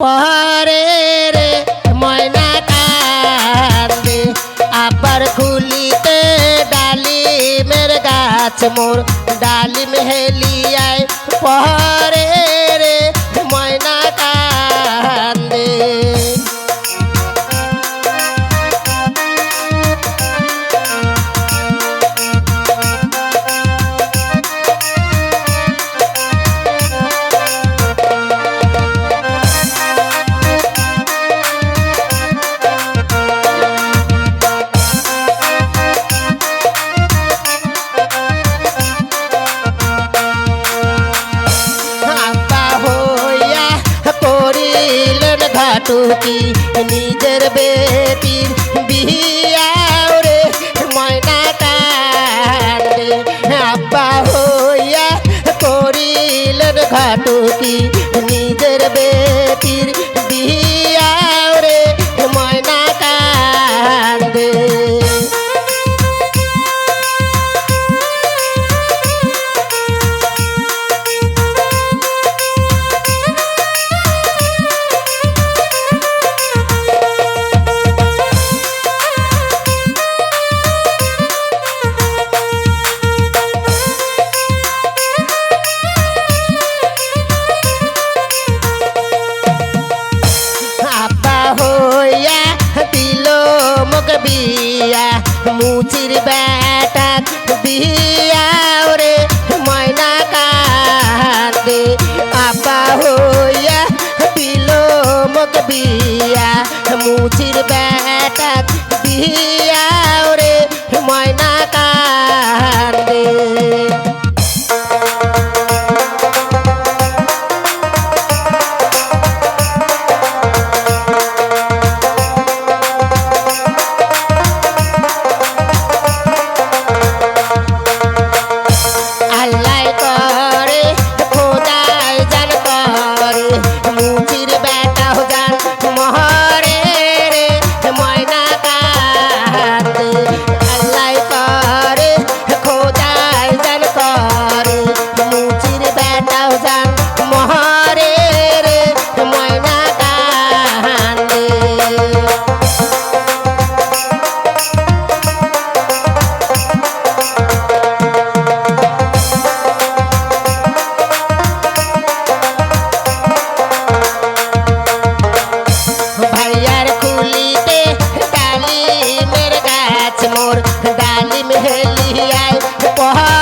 পরে রে ময়না কান্দে আবার খুলিতে ডালিমের গাছ মোর ডালিম হেলিয়ায় পহরে টুকি নিজের বেটির বিয়া রে ময়না কান্দে আব্বা হইয়া করিলেন ঘাটুকি নিজের বেটির বিয়া, মুচির বেটা দিয়া রে ময়না কান্দে আপা হইয়া দিল মগ বিয়া, মুচির বেটা দিয়া পহা